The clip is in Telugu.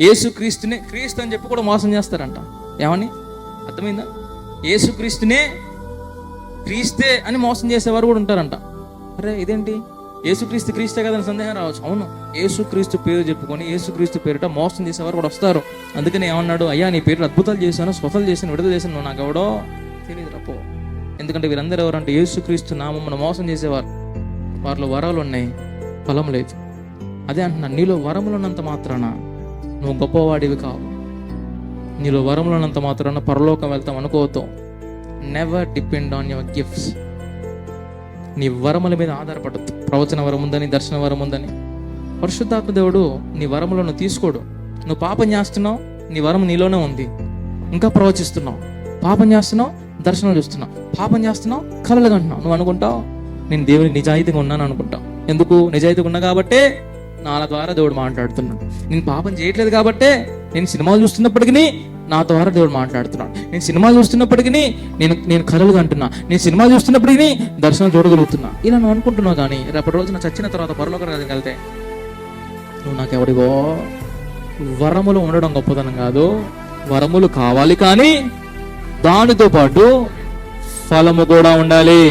ఏసుక్రీస్తునే క్రీస్తు అని చెప్పి కూడా మోసం చేస్తారంట. ఏమని? అర్థమైందా? ఏసుక్రీస్తునే క్రీస్తే అని మోసం చేసేవారు కూడా ఉంటారంట. అరే ఇదేంటి? యేసుక్రీస్తు క్రీస్తే కదని సందేహం రావచ్చు. అవును యేసుక్రీస్తు పేరు చెప్పుకొని యేసుక్రీస్తు పేరిట మోసం చేసేవారు కూడా వస్తారు. అందుకని ఏమన్నాడు? అయ్యా నీ పేరు అద్భుతాలు చేశాను స్వతలు చేశాను విడుదల చేశాను నాకు ఎవడో తెలియదు రాపో ఎందుకంటే వీరందరూ ఎవరంటే యేసుక్రీస్తు నామమ్మను మోసం చేసేవారు. వారిలో వరాలు ఉన్నాయి ఫలం లేదు. అదే అంటున్నాను నీలో వరములు ఉన్నంత మాత్రాన నువ్వు గొప్పవాడివి కావు. నీలో వరములు మాత్రాన పరలోకం వెళ్తాం అనుకోవద్దు. Never depend on your gifts నీ వరముల మీద ఆధారపడద్దు. ప్రవచన వరం ఉందని దర్శన వరం ఉందని పరిశుద్ధాత్మ దేవుడు నీ వరములను తీసుకోడు. నువ్వు పాపం చేస్తున్నావు నీ వరం నీలోనే ఉంది. ఇంకా ప్రవచిస్తున్నావు. పాపం చేస్తున్నావు దర్శనం చూస్తున్నావు. పాపం చేస్తున్నావు కలలు కంటున్నావు నువ్వు అనుకుంటావు నేను దేవుని నిజాయితీగా ఉన్నాను అనుకుంటావు. ఎందుకు? నిజాయితీగా ఉన్నా కాబట్టే నాల ద్వారా దేవుడు మాట్లాడుతున్నాడు. నేను పాపం చేయట్లేదు కాబట్టే నేను సినిమాలు చూస్తున్నప్పటికీ నా ద్వారా దేవుడు మాట్లాడుతున్నాడు. నేను సినిమాలు చూస్తున్నప్పటికీ నేను నేను కలలు కంటున్నా నేను సినిమా చూస్తున్నప్పటికీ దర్శనం చూడగలుగుతున్నా. ఇలా నువ్వు అనుకుంటున్నావు కానీ రేపటి రోజున చచ్చిన తర్వాత పరలోక రాజ్యం వెళ్తే నువ్వు నాకెవడిగో వరములు ఉండడం గొప్పదనం కాదు. వరములు కావాలి కానీ దానితో పాటు ఫలము కూడా ఉండాలి.